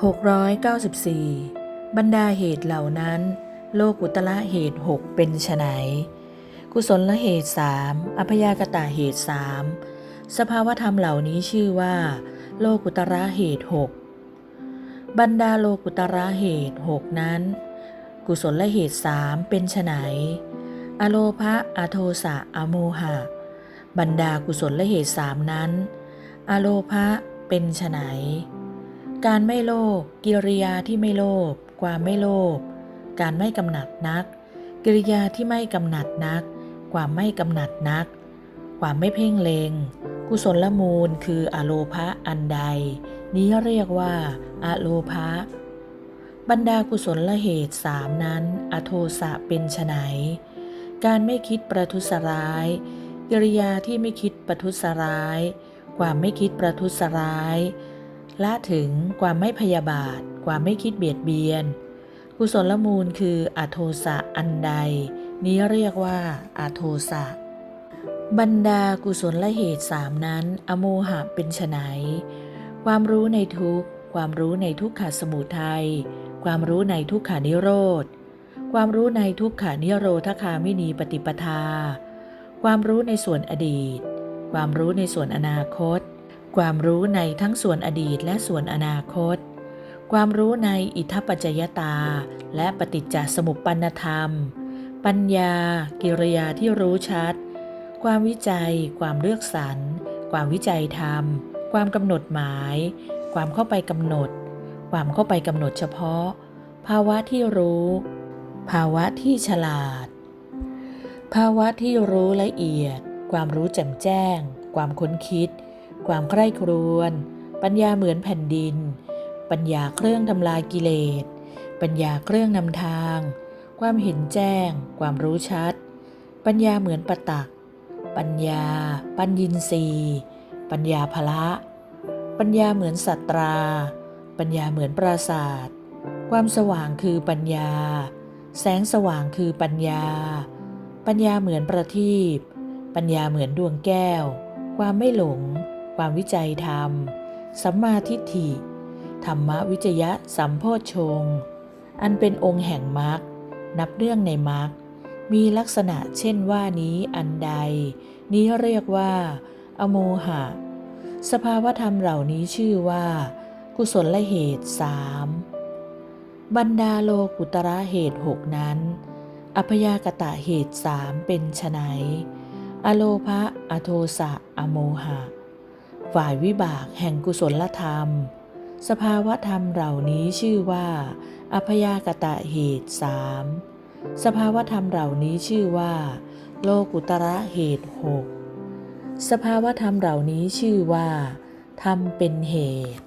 694 บรรดาเหตุเหล่านั้น โลกุตละเหตุหกเป็นไฉนกุศลละเหตุสามอพยากตะเหตุสามสภาวธรรมเหล่านี้ชื่อว่า โลกุตระเหตุหกบรรดาโลกุตระเหตุหกนั้น กุศลละเหตุสามเป็นไฉนอโลภะอโทสะอโมหะ บรรดากุศลละเหตุสามนั้น อโลภะเป็นไฉน การไม่โลภกิริยาที่ไม่โลภความไม่โลภการไม่กำหนัดนัก กิริยาที่ไม่กำหนัดนัก ความไม่กำหนัดนัก ความไม่เพ่งเลงกุศลละมูลคืออโลภะอันใด นี้เรียกว่าอโลภะบรรดากุศลละเหตุสามนั้น อโทสะเป็นไฉนการไม่คิดประทุษร้าย กิริยาที่ไม่คิดประทุษร้าย ความไม่คิดประทุษร้าย ละถึงความไม่พยาบาท ความไม่คิดเบียดเบียน กุศลมูลคืออโทสะอันใด นี้เรียกว่าอโทสะบรรดากุศลละเหตุสามนั้น อโมหะเป็นไนความรู้ในทุกความรู้ในทุกขสมุทัยความรู้ในทุกขานิโรธ ความรู้ในทุกขานิโรธคามินีปฏิปทา ความรู้ในส่วนอดีต ความรู้ในส่วนอนาคต ความรู้ในทั้งส่วนอดีตและส่วนอนาคต ความรู้ในอิทัปปัจจยตา และปฏิจจสมุปปนธรรม ปัญญา กิริยาที่รู้ชัด ความวิจัย ความเลือกสรร ความวิจัยธรรม ความกำหนดหมาย ความเข้าไปกำหนด ความเข้าไปกำหนดเฉพาะ ภาวะที่รู้ ภาวะที่ฉลาด ภาวะที่รู้ละเอียด ความรู้แจ่มแจ้ง ความค้นคิด ความใคร่ครวญปัญญาเหมือนแผ่นดิน ปัญญาเครื่องทำลายกิเลส ปัญญาเครื่องนำทาง ความเห็นแจ้ง ความรู้ชัด ปัญญาเหมือนประตัก ปัญญา ปัญญินรีปัญญาภละ ปัญญาเหมือนสัตรา ปัญญาเหมือนปราศาสตร์ความสว่างคือปัญญา แสงสว่างคือปัญญา ปัญญาเหมือนประทีปปัญญาเหมือนดวงแก้ว ความไม่หลง ความวิจัยธรรม สัมมาทิฏฐิ ธรรมวิจยะสัมโพชฌงอันเป็นองค์แห่งมรรคนับเรื่องในมรรคมีลักษณะเช่นว่านี้อันใด นี้เรียกว่า อโมหะ สภาวธรรมเหล่านี้ชื่อว่า กุศลลเหตุสามบรรดาโลกุตระเหตุหกนั้นอพยากตะเหตุสามเป็นไฉนอโลภะอโทสะ อโมหะ ฝ่ายวิบากแห่งกุศลธรรม สภาวธรรมเหล่านี้ชื่อว่า อพยากตะเหตุสามสภาวธรรมเหล่านี้ชื่อว่า โลกุตระเหตุหกสภาวธรรมเหล่านี้ชื่อว่าธรรมเป็นเหตุ